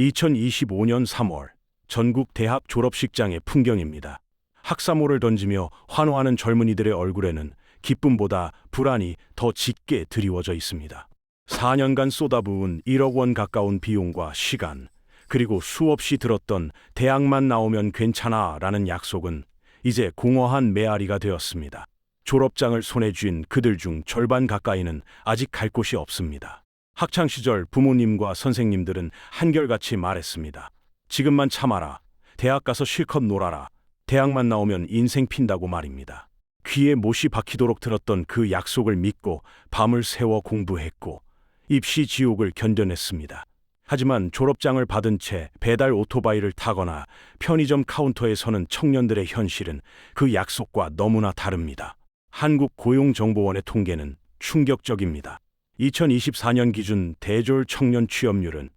2025년 3월 전국 대학 졸업식장의 풍경입니다. 학사모를 던지며 환호하는 젊은이들의 얼굴에는 기쁨보다 불안이 더 짙게 드리워져 있습니다. 4년간 쏟아부은 1억 원 가까운 비용과 시간, 그리고 수없이 들었던 대학만 나오면 괜찮아 라는 약속은 이제 공허한 메아리가 되었습니다. 졸업장을 손에 쥔 그들 중 절반 가까이는 아직 갈 곳이 없습니다. 학창 시절 부모님과 선생님들은 한결같이 말했습니다. 지금만 참아라. 대학 가서 실컷 놀아라. 대학만 나오면 인생 핀다고 말입니다. 귀에 못이 박히도록 들었던 그 약속을 믿고 밤을 새워 공부했고 입시 지옥을 견뎌냈습니다. 하지만 졸업장을 받은 채 배달 오토바이를 타거나 편의점 카운터에 서는 청년들의 현실은 그 약속과 너무나 다릅니다. 한국고용정보원의 통계는 충격적입니다. 2024년 기준 대졸 청년 취업률은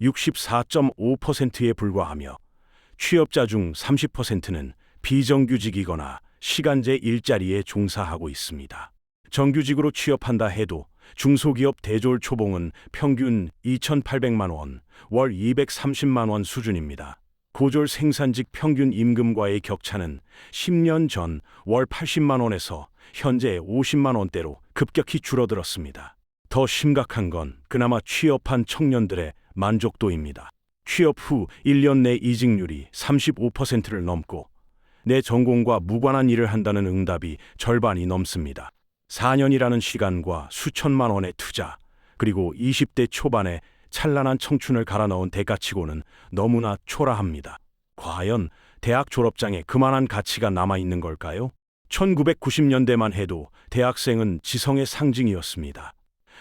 64.5%에 불과하며 취업자 중 30%는 비정규직이거나 시간제 일자리에 종사하고 있습니다. 정규직으로 취업한다 해도 중소기업 대졸 초봉은 평균 2,800만 원, 월 230만 원 수준입니다. 고졸 생산직 평균 임금과의 격차는 10년 전 월 80만 원에서 현재 50만 원대로 급격히 줄어들었습니다. 더 심각한 건 그나마 취업한 청년들의 만족도입니다. 취업 후 1년 내 이직률이 35%를 넘고 내 전공과 무관한 일을 한다는 응답이 절반이 넘습니다. 4년이라는 시간과 수천만 원의 투자, 그리고 20대 초반에 찬란한 청춘을 갈아 넣은 대가치고는 너무나 초라합니다. 과연 대학 졸업장에 그만한 가치가 남아 있는 걸까요? 1990년대만 해도 대학생은 지성의 상징이었습니다.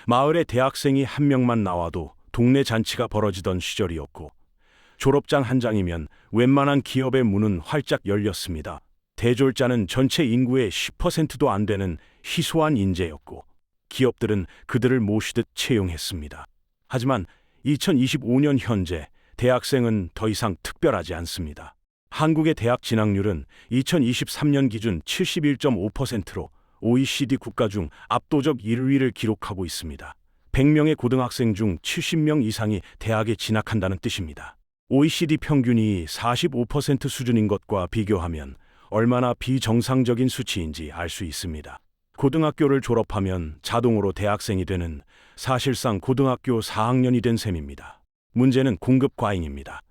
마을에 대학생이 한 명만 나와도 동네 잔치가 벌어지던 시절이었고 졸업장 한 장이면 웬만한 기업의 문은 활짝 열렸습니다. 대졸자는 전체 인구의 10%도 안 되는 희소한 인재였고 기업들은 그들을 모시듯 채용했습니다. 하지만 2025년 현재 대학생은 더 이상 특별하지 않습니다. 한국의 대학 진학률은 2023년 기준 71.5%로 OECD 국가 중 압도적 1위를 기록하고 있습니다. 100명의 고등학생 중 70명 이상이 대학에 진학한다는 뜻입니다. OECD 평균이 45% 수준인 것과 비교하면 얼마나 비정상적인 수치인지 알 수 있습니다. 고등학교를 졸업하면 자동으로 대학생이 되는 사실상 고등학교 4학년이 된 셈입니다. 문제는 공급 과잉입니다.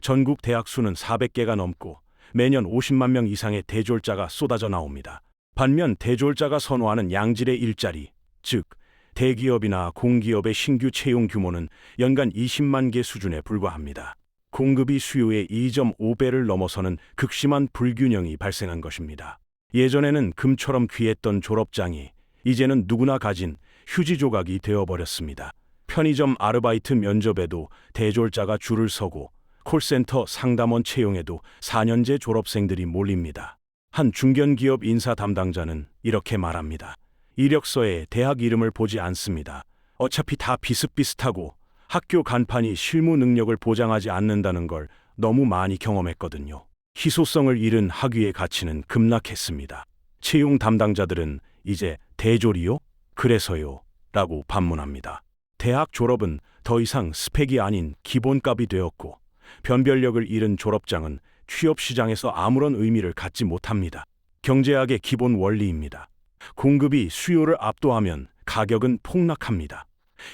전국 대학 수는 400개가 넘고 매년 50만 명 이상의 대졸자가 쏟아져 나옵니다. 반면 대졸자가 선호하는 양질의 일자리, 즉 대기업이나 공기업의 신규 채용 규모는 연간 20만 개 수준에 불과합니다. 공급이 수요의 2.5배를 넘어서는 극심한 불균형이 발생한 것입니다. 예전에는 금처럼 귀했던 졸업장이 이제는 누구나 가진 휴지 조각이 되어버렸습니다. 편의점 아르바이트 면접에도 대졸자가 줄을 서고 콜센터 상담원 채용에도 4년제 졸업생들이 몰립니다. 한 중견기업 인사 담당자는 이렇게 말합니다. 이력서에 대학 이름을 보지 않습니다. 어차피 다 비슷비슷하고 학교 간판이 실무 능력을 보장하지 않는다는 걸 너무 많이 경험했거든요. 희소성을 잃은 학위의 가치는 급락했습니다. 채용 담당자들은 이제 대졸이요? 그래서요? 라고 반문합니다. 대학 졸업은 더 이상 스펙이 아닌 기본값이 되었고 변별력을 잃은 졸업장은 취업 시장에서 아무런 의미를 갖지 못합니다. 경제학의 기본 원리입니다. 공급이 수요를 압도하면 가격은 폭락합니다.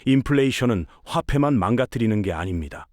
인플레이션은 화폐만 망가뜨리는 게 아닙니다.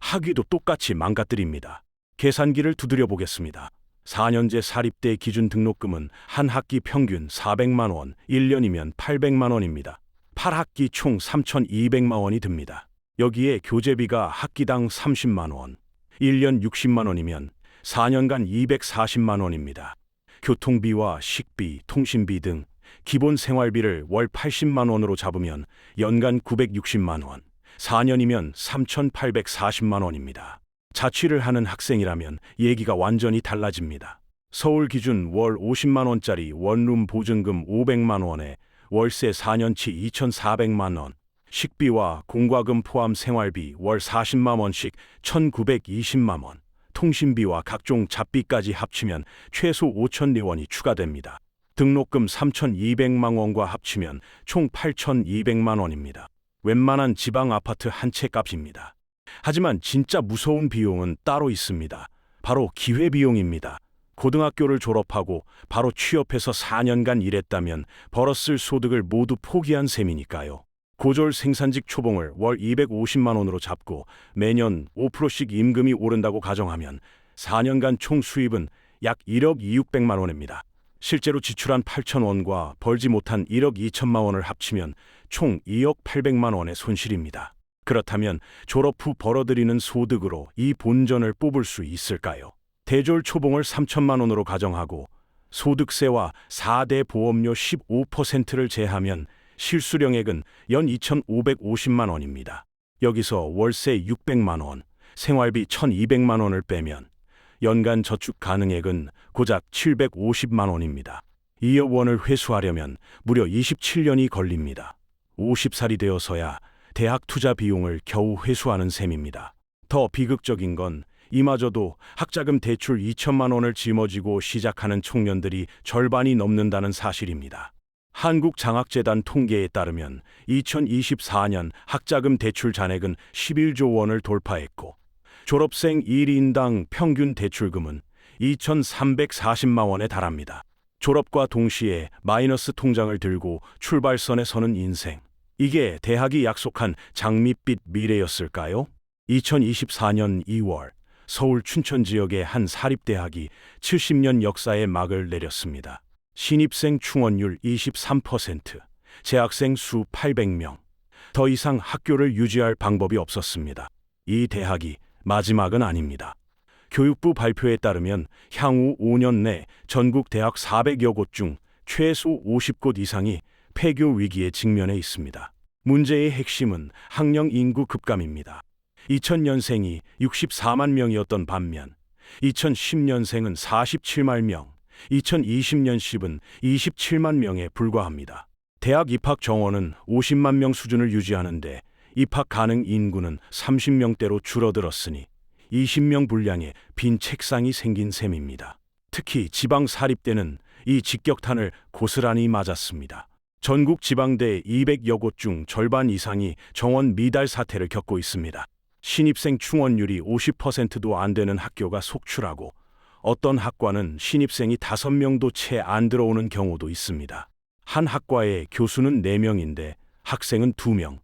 학위도 똑같이 망가뜨립니다. 계산기를 두드려 보겠습니다. 4년제 사립대 기준 등록금은 한 학기 평균 400만 원, 1년이면 800만 원입니다. 8학기 총 3,200만 원이 듭니다. 여기에 교재비가 학기당 30만 원, 1년 60만 원이면 4년간 240만 원입니다. 교통비와 식비, 통신비 등 기본 생활비를 월 80만 원으로 잡으면 연간 960만 원, 4년이면 3,840만 원입니다. 자취를 하는 학생이라면 얘기가 완전히 달라집니다. 서울 기준 월 50만 원짜리 원룸 보증금 500만 원에 월세 4년치 2,400만 원, 식비와 공과금 포함 생활비 월 40만 원씩 1,920만 원, 통신비와 각종 잡비까지 합치면 최소 5천 원이 추가됩니다. 등록금 3,200만 원과 합치면 총 8,200만 원입니다. 웬만한 지방 아파트 한 채 값입니다. 하지만 진짜 무서운 비용은 따로 있습니다. 바로 기회비용입니다. 고등학교를 졸업하고 바로 취업해서 4년간 일했다면 벌었을 소득을 모두 포기한 셈이니까요. 고졸 생산직 초봉을 월 250만 원으로 잡고 매년 5%씩 임금이 오른다고 가정하면 4년간 총 수입은 약 1억 2,600만 원입니다. 실제로 지출한 8천 원과 벌지 못한 1억 2천만 원을 합치면 총 2억 800만 원의 손실입니다. 그렇다면 졸업 후 벌어들이는 소득으로 이 본전을 뽑을 수 있을까요? 대졸 초봉을 3천만 원으로 가정하고 소득세와 4대 보험료 15%를 제하면 실수령액은 연 2,550만 원입니다. 여기서 월세 600만 원, 생활비 1,200만 원을 빼면 연간 저축 가능액은 고작 750만 원입니다. 2억 원을 회수하려면 무려 27년이 걸립니다. 50살이 되어서야 대학 투자 비용을 겨우 회수하는 셈입니다. 더 비극적인 건 이마저도 학자금 대출 2천만 원을 짊어지고 시작하는 청년들이 절반이 넘는다는 사실입니다. 한국장학재단 통계에 따르면 2024년 학자금 대출 잔액은 11조 원을 돌파했고 졸업생 1인당 평균 대출금은 2,340만 원에 달합니다. 졸업과 동시에 마이너스 통장을 들고 출발선에 서는 인생. 이게 대학이 약속한 장밋빛 미래였을까요? 2024년 2월 서울 춘천 지역의 한 사립대학이 70년 역사의 막을 내렸습니다. 신입생 충원율 23%, 재학생 수 800명. 더 이상 학교를 유지할 방법이 없었습니다. 이 대학이 마지막은 아닙니다. 교육부 발표에 따르면 향후 5년 내 전국 대학 400여 곳 중 최소 50곳 이상이 폐교 위기에 직면해 있습니다. 문제의 핵심은 학령 인구 급감입니다. 2000년생이 64만 명이었던 반면 2010년생은 47만 명, 2020년식은 27만 명에 불과합니다. 대학 입학 정원은 50만 명 수준을 유지하는데 입학 가능 인구는 30명대로 줄어들었으니 20명 분량의 빈 책상이 생긴 셈입니다. 특히 지방 사립대는 이 직격탄을 고스란히 맞았습니다. 전국 지방대 200여 곳 중 절반 이상이 정원 미달 사태를 겪고 있습니다. 신입생 충원율이 50%도 안 되는 학교가 속출하고 어떤 학과는 신입생이 5명도 채 안 들어오는 경우도 있습니다. 한 학과에 교수는 4명인데 학생은 2명.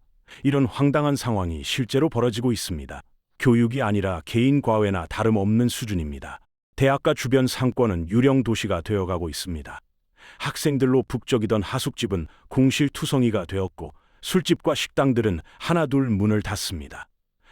이런 황당한 상황이 실제로 벌어지고 있습니다. 교육이 아니라 개인 과외나 다름없는 수준입니다. 대학가 주변 상권은 유령 도시가 되어가고 있습니다. 학생들로 북적이던 하숙집은 공실투성이가 되었고 술집과 식당들은 하나둘 문을 닫습니다.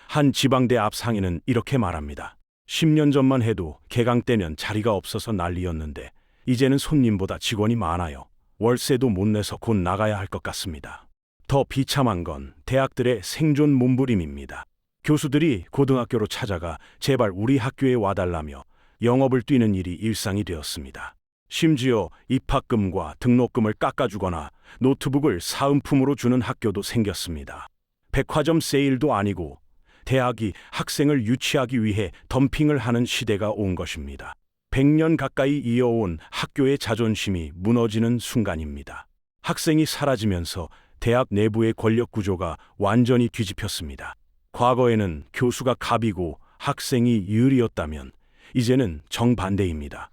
한 지방대 앞 상인은 이렇게 말합니다. 10년 전만 해도 개강 때면 자리가 없어서 난리였는데 이제는 손님보다 직원이 많아요. 월세도 못 내서 곧 나가야 할 것 같습니다. 더 비참한 건 대학들의 생존 몸부림입니다. 교수들이 고등학교로 찾아가 제발 우리 학교에 와달라며 영업을 뛰는 일이 일상이 되었습니다. 심지어 입학금과 등록금을 깎아주거나 노트북을 사은품으로 주는 학교도 생겼습니다. 백화점 세일도 아니고 대학이 학생을 유치하기 위해 덤핑을 하는 시대가 온 것입니다. 100년 가까이 이어온 학교의 자존심이 무너지는 순간입니다. 학생이 사라지면서 대학 내부의 권력 구조가 완전히 뒤집혔습니다. 과거에는 교수가 갑이고 학생이 유리였다면 이제는 정반대입니다.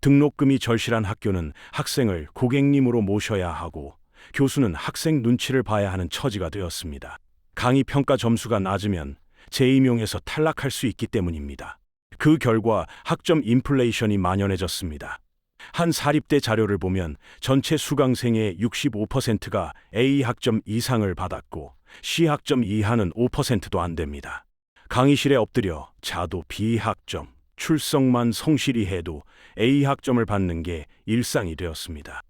등록금이 절실한 학교는 학생을 고객님으로 모셔야 하고 교수는 학생 눈치를 봐야 하는 처지가 되었습니다. 강의 평가 점수가 낮으면 재임용에서 탈락할 수 있기 때문입니다. 그 결과 학점 인플레이션이 만연해졌습니다. 한 사립대 자료를 보면 전체 수강생의 65%가 A 학점 이상을 받았고 C 학점 이하는 5%도 안 됩니다. 강의실에 엎드려 자도 B 학점, 출석만 성실히 해도 A 학점을 받는 게 일상이 되었습니다.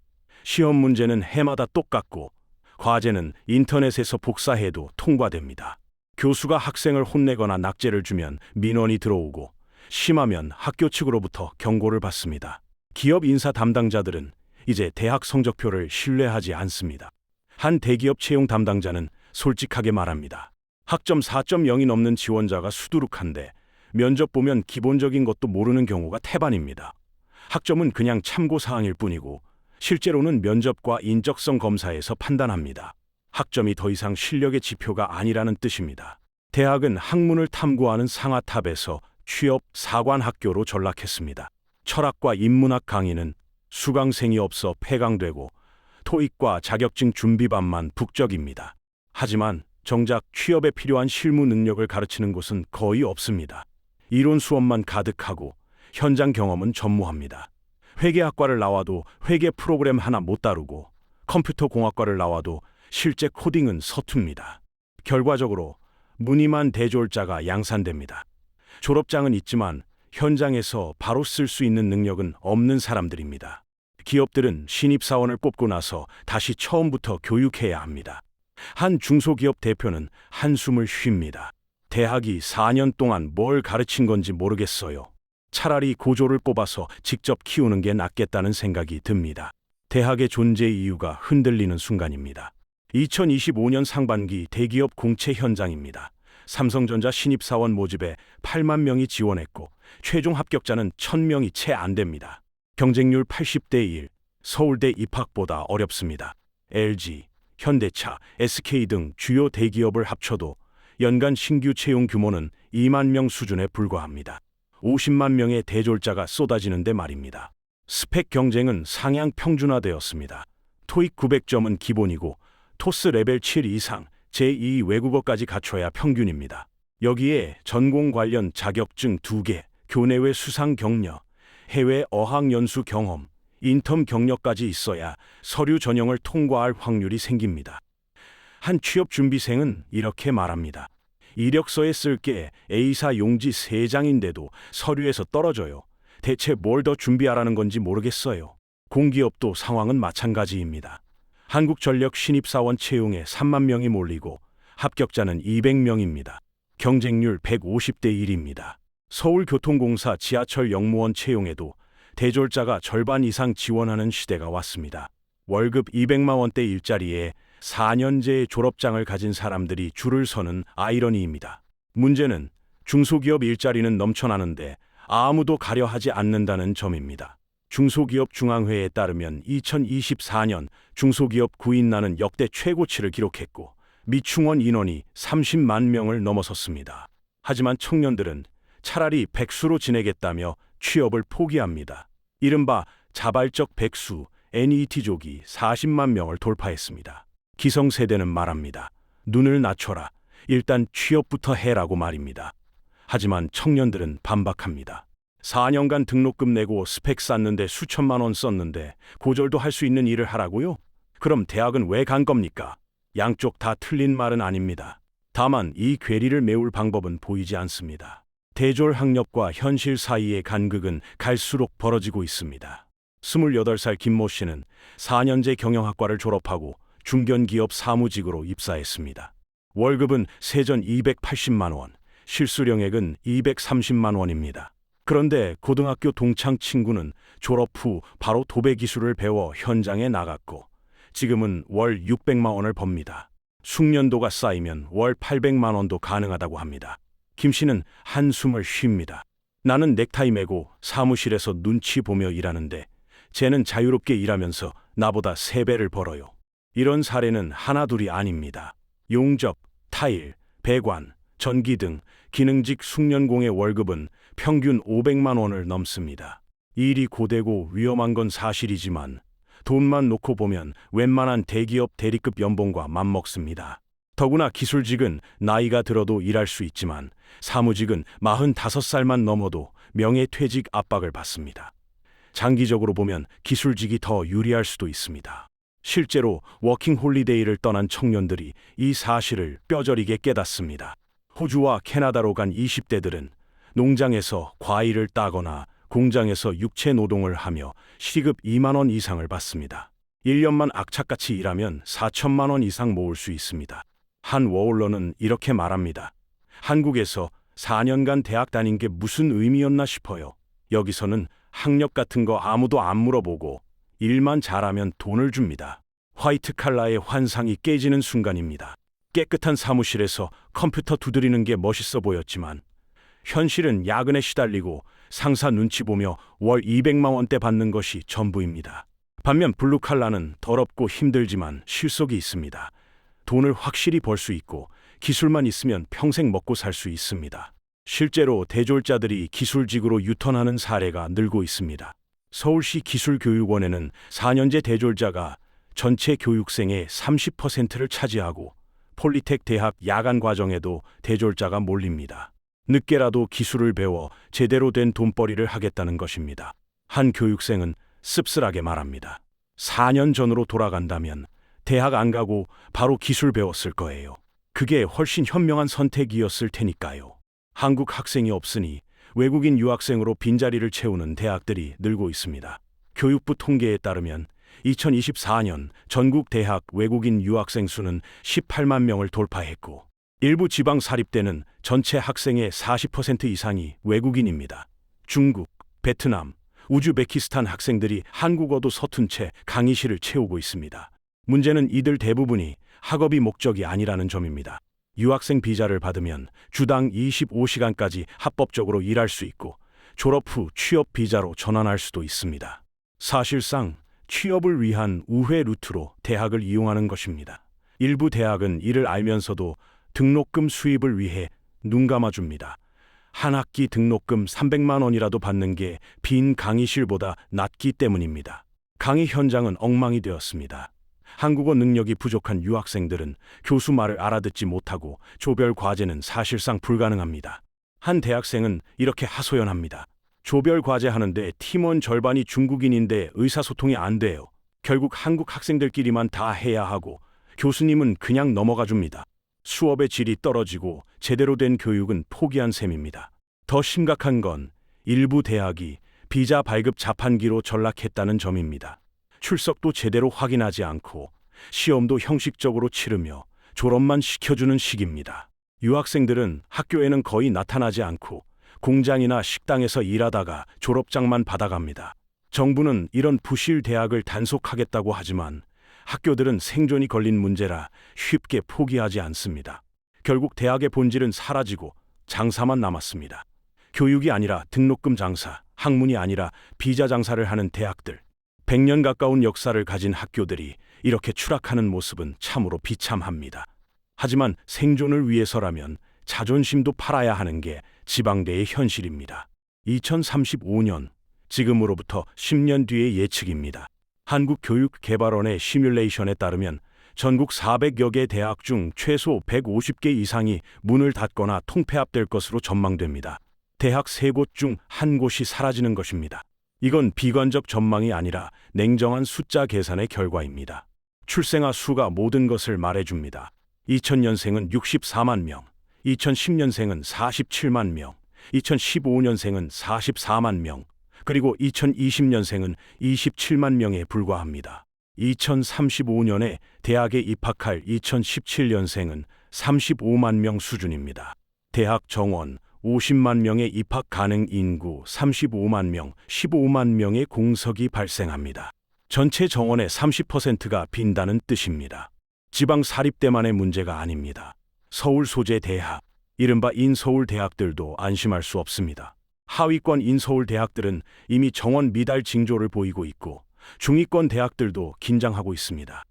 시험 문제는 해마다 똑같고 과제는 인터넷에서 복사해도 통과됩니다. 교수가 학생을 혼내거나 낙제를 주면 민원이 들어오고 심하면 학교 측으로부터 경고를 받습니다. 기업 인사 담당자들은 이제 대학 성적표를 신뢰하지 않습니다. 한 대기업 채용 담당자는 솔직하게 말합니다. 학점 4.0이 넘는 지원자가 수두룩한데 면접 보면 기본적인 것도 모르는 경우가 태반입니다. 학점은 그냥 참고 사항일 뿐이고 실제로는 면접과 인적성 검사에서 판단합니다. 학점이 더 이상 실력의 지표가 아니라는 뜻입니다. 대학은 학문을 탐구하는 상아탑에서 취업 사관학교로 전락했습니다. 철학과 인문학 강의는 수강생이 없어 폐강되고 토익과 자격증 준비반만 북적입니다. 하지만 정작 취업에 필요한 실무 능력을 가르치는 곳은 거의 없습니다. 이론 수업만 가득하고 현장 경험은 전무합니다. 회계학과를 나와도 회계 프로그램 하나 못 다루고 컴퓨터 공학과를 나와도 실제 코딩은 서툽니다. 결과적으로 무늬만 대졸자가 양산됩니다. 졸업장은 있지만 현장에서 바로 쓸 수 있는 능력은 없는 사람들입니다. 기업들은 신입사원을 뽑고 나서 다시 처음부터 교육해야 합니다. 한 중소기업 대표는 한숨을 쉽니다. 대학이 4년 동안 뭘 가르친 건지 모르겠어요. 차라리 고졸을 뽑아서 직접 키우는 게 낫겠다는 생각이 듭니다. 대학의 존재 이유가 흔들리는 순간입니다. 2025년 상반기 대기업 공채 현장입니다. 삼성전자 신입사원 모집에 8만 명이 지원했고 최종 합격자는 1000명이 채 안 됩니다. 경쟁률 80대 1, 서울대 입학보다 어렵습니다. LG, 현대차, SK 등 주요 대기업을 합쳐도 연간 신규 채용 규모는 2만 명 수준에 불과합니다. 50만 명의 대졸자가 쏟아지는데 말입니다. 스펙 경쟁은 상향 평준화되었습니다. 토익 900점은 기본이고 토스 레벨 7 이상 제2 외국어까지 갖춰야 평균입니다. 여기에 전공 관련 자격증 2개, 교내외 수상 경력, 해외 어학 연수 경험, 인턴 경력까지 있어야 서류 전형을 통과할 확률이 생깁니다. 한 취업 준비생은 이렇게 말합니다. 이력서에 쓸 게 A사 용지 3장인데도 서류에서 떨어져요. 대체 뭘 더 준비하라는 건지 모르겠어요. 공기업도 상황은 마찬가지입니다. 한국전력 신입사원 채용에 3만 명이 몰리고 합격자는 200명입니다. 경쟁률 150대 1입니다. 서울교통공사 지하철 영무원 채용에도 대졸자가 절반 이상 지원하는 시대가 왔습니다. 월급 200만 원대 일자리에 4년제 졸업장을 가진 사람들이 줄을 서는 아이러니입니다. 문제는 중소기업 일자리는 넘쳐나는데 아무도 가려 하지 않는다는 점입니다. 중소기업 중앙회에 따르면 2024년 중소기업 구인난은 역대 최고치를 기록했고 미충원 인원이 30만 명을 넘어섰습니다. 하지만 청년들은 차라리 백수로 지내겠다며 취업을 포기합니다. 이른바 자발적 백수 NET족이 40만 명을 돌파했습니다. 기성세대는 말합니다. 눈을 낮춰라. 일단 취업부터 해라고 말입니다. 하지만 청년들은 반박합니다. 4년간 등록금 내고 스펙 쌓는데 수천만 원 썼는데 고졸도 할 수 있는 일을 하라고요? 그럼 대학은 왜 간 겁니까? 양쪽 다 틀린 말은 아닙니다. 다만 이 괴리를 메울 방법은 보이지 않습니다. 대졸 학력과 현실 사이의 간극은 갈수록 벌어지고 있습니다. 28살 김모 씨는 4년제 경영학과를 졸업하고 중견기업 사무직으로 입사했습니다. 월급은 세전 280만 원, 실수령액은 230만 원입니다. 그런데 고등학교 동창 친구는 졸업 후 바로 도배 기술을 배워 현장에 나갔고 지금은 월 600만 원을 법니다. 숙련도가 쌓이면 월 800만 원도 가능하다고 합니다. 김 씨는 한숨을 쉽니다. 나는 넥타이 메고 사무실에서 눈치 보며 일하는데 쟤는 자유롭게 일하면서 나보다 3배를 벌어요. 이런 사례는 하나둘이 아닙니다. 용접, 타일, 배관, 전기 등 기능직 숙련공의 월급은 평균 500만 원을 넘습니다. 일이 고되고 위험한 건 사실이지만 돈만 놓고 보면 웬만한 대기업 대리급 연봉과 맞먹습니다. 더구나 기술직은 나이가 들어도 일할 수 있지만 사무직은 45살만 넘어도 명예퇴직 압박을 받습니다. 장기적으로 보면 기술직이 더 유리할 수도 있습니다. 실제로 워킹 홀리데이를 떠난 청년들이 이 사실을 뼈저리게 깨닫습니다. 호주와 캐나다로 간 20대들은 농장에서 과일을 따거나 공장에서 육체 노동을 하며 시급 2만 원 이상을 받습니다. 1년만 악착같이 일하면 4천만 원 이상 모을 수 있습니다. 한 워홀러는 이렇게 말합니다. 한국에서 4년간 대학 다닌 게 무슨 의미였나 싶어요. 여기서는 학력 같은 거 아무도 안 물어보고 일만 잘하면 돈을 줍니다. 화이트 칼라의 환상이 깨지는 순간입니다. 깨끗한 사무실에서 컴퓨터 두드리는 게 멋있어 보였지만 현실은 야근에 시달리고 상사 눈치 보며 월 200만 원대 받는 것이 전부입니다. 반면 블루칼라는 더럽고 힘들지만 실속이 있습니다. 돈을 확실히 벌 수 있고 기술만 있으면 평생 먹고 살 수 있습니다. 실제로 대졸자들이 기술직으로 유턴하는 사례가 늘고 있습니다. 서울시 기술교육원에는 4년제 대졸자가 전체 교육생의 30%를 차지하고 폴리텍 대학 야간 과정에도 대졸자가 몰립니다. 늦게라도 기술을 배워 제대로 된 돈벌이를 하겠다는 것입니다. 한 교육생은 씁쓸하게 말합니다. 4년 전으로 돌아간다면 대학 안 가고 바로 기술 배웠을 거예요. 그게 훨씬 현명한 선택이었을 테니까요. 한국 학생이 없으니 외국인 유학생으로 빈자리를 채우는 대학들이 늘고 있습니다. 교육부 통계에 따르면 2024년 전국 대학 외국인 유학생 수는 18만 명을 돌파했고 일부 지방 사립대는 전체 학생의 40% 이상이 외국인입니다. 중국, 베트남, 우즈베키스탄 학생들이 한국어도 서툰 채 강의실을 채우고 있습니다. 문제는 이들 대부분이 학업이 목적이 아니라는 점입니다. 유학생 비자를 받으면 주당 25시간까지 합법적으로 일할 수 있고 졸업 후 취업 비자로 전환할 수도 있습니다. 사실상 취업을 위한 우회 루트로 대학을 이용하는 것입니다. 일부 대학은 이를 알면서도 등록금 수입을 위해 눈 감아줍니다. 한 학기 등록금 300만 원이라도 받는 게 빈 강의실보다 낫기 때문입니다. 강의 현장은 엉망이 되었습니다. 한국어 능력이 부족한 유학생들은 교수 말을 알아듣지 못하고 조별 과제는 사실상 불가능합니다. 한 대학생은 이렇게 하소연합니다. 조별 과제 하는데 팀원 절반이 중국인인데 의사소통이 안 돼요. 결국 한국 학생들끼리만 다 해야 하고 교수님은 그냥 넘어가 줍니다. 수업의 질이 떨어지고 제대로 된 교육은 포기한 셈입니다. 더 심각한 건 일부 대학이 비자 발급 자판기로 전락했다는 점입니다. 출석도 제대로 확인하지 않고 시험도 형식적으로 치르며 졸업만 시켜주는 식입니다. 유학생들은 학교에는 거의 나타나지 않고 공장이나 식당에서 일하다가 졸업장만 받아갑니다. 정부는 이런 부실 대학을 단속하겠다고 하지만 학교들은 생존이 걸린 문제라 쉽게 포기하지 않습니다. 결국 대학의 본질은 사라지고 장사만 남았습니다. 교육이 아니라 등록금 장사, 학문이 아니라 비자 장사를 하는 대학들. 100년 가까운 역사를 가진 학교들이 이렇게 추락하는 모습은 참으로 비참합니다. 하지만 생존을 위해서라면 자존심도 팔아야 하는 게 지방대의 현실입니다. 2035년, 지금으로부터 10년 뒤의 예측입니다. 한국교육개발원의 시뮬레이션에 따르면 전국 400여 개 대학 중 최소 150개 이상이 문을 닫거나 통폐합될 것으로 전망됩니다. 대학 세 곳 중 한 곳이 사라지는 것입니다. 이건 비관적 전망이 아니라 냉정한 숫자 계산의 결과입니다. 출생아 수가 모든 것을 말해줍니다. 2000년생은 64만 명, 2010년생은 47만 명, 2015년생은 44만 명, 그리고 2020년생은 27만 명에 불과합니다. 2035년에 대학에 입학할 2017년생은 35만 명 수준입니다. 대학 정원 50만 명의 입학 가능 인구 35만 명, 15만 명의 공석이 발생합니다. 전체 정원의 30%가 빈다는 뜻입니다. 지방 사립대만의 문제가 아닙니다. 서울 소재 대학, 이른바 인서울 대학들도 안심할 수 없습니다. 하위권 인서울 대학들은 이미 정원 미달 징조를 보이고 있고 중위권 대학들도 긴장하고 있습니다.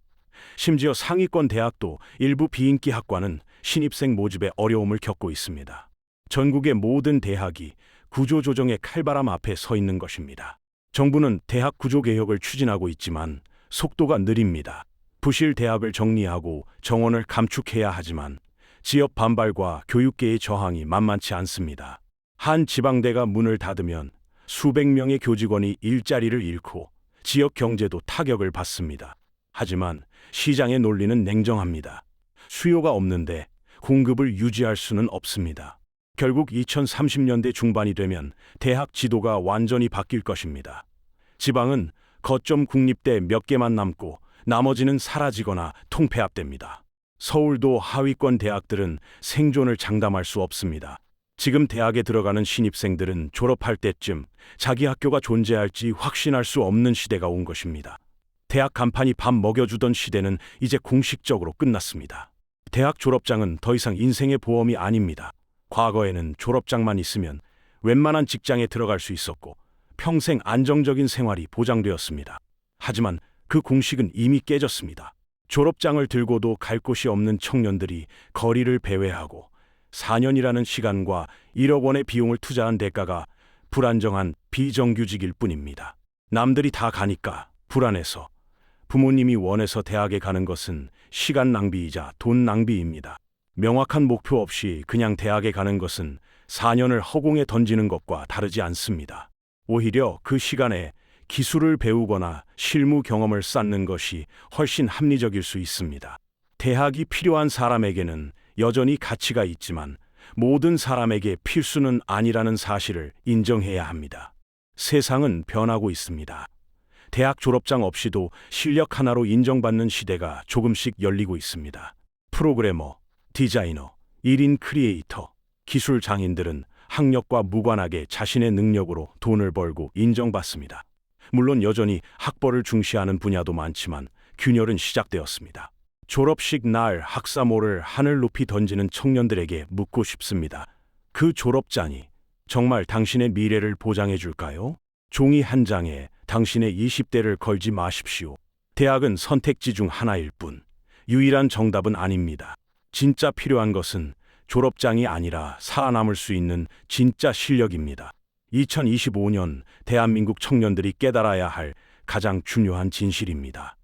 심지어 상위권 대학도 일부 비인기 학과는 신입생 모집에 어려움을 겪고 있습니다. 전국의 모든 대학이 구조조정의 칼바람 앞에 서 있는 것입니다. 정부는 대학 구조 개혁을 추진하고 있지만 속도가 느립니다. 부실 대학을 정리하고 정원을 감축해야 하지만 지역 반발과 교육계의 저항이 만만치 않습니다. 한 지방대가 문을 닫으면 수백 명의 교직원이 일자리를 잃고 지역 경제도 타격을 받습니다. 하지만 시장의 논리는 냉정합니다. 수요가 없는데 공급을 유지할 수는 없습니다. 결국 2030년대 중반이 되면 대학 지도가 완전히 바뀔 것입니다. 지방은 거점 국립대 몇 개만 남고 나머지는 사라지거나 통폐합됩니다. 서울도 하위권 대학들은 생존을 장담할 수 없습니다. 지금 대학에 들어가는 신입생들은 졸업할 때쯤 자기 학교가 존재할지 확신할 수 없는 시대가 온 것입니다. 대학 간판이 밥 먹여주던 시대는 이제 공식적으로 끝났습니다. 대학 졸업장은 더 이상 인생의 보험이 아닙니다. 과거에는 졸업장만 있으면 웬만한 직장에 들어갈 수 있었고 평생 안정적인 생활이 보장되었습니다. 하지만 그 공식은 이미 깨졌습니다. 졸업장을 들고도 갈 곳이 없는 청년들이 거리를 배회하고 4년이라는 시간과 1억 원의 비용을 투자한 대가가 불안정한 비정규직일 뿐입니다. 남들이 다 가니까 불안해서 부모님이 원해서 대학에 가는 것은 시간 낭비이자 돈 낭비입니다. 명확한 목표 없이 그냥 대학에 가는 것은 4년을 허공에 던지는 것과 다르지 않습니다. 오히려 그 시간에 기술을 배우거나 실무 경험을 쌓는 것이 훨씬 합리적일 수 있습니다. 대학이 필요한 사람에게는 여전히 가치가 있지만 모든 사람에게 필수는 아니라는 사실을 인정해야 합니다. 세상은 변하고 있습니다. 대학 졸업장 없이도 실력 하나로 인정받는 시대가 조금씩 열리고 있습니다. 프로그래머, 디자이너, 1인 크리에이터, 기술 장인들은 학력과 무관하게 자신의 능력으로 돈을 벌고 인정받습니다. 물론 여전히 학벌을 중시하는 분야도 많지만 균열은 시작되었습니다. 졸업식 날 학사모를 하늘 높이 던지는 청년들에게 묻고 싶습니다. 그 졸업장이 정말 당신의 미래를 보장해 줄까요? 종이 한 장에 당신의 20대를 걸지 마십시오. 대학은 선택지 중 하나일 뿐 유일한 정답은 아닙니다. 진짜 필요한 것은 졸업장이 아니라 살아남을 수 있는 진짜 실력입니다. 2025년 대한민국 청년들이 깨달아야 할 가장 중요한 진실입니다.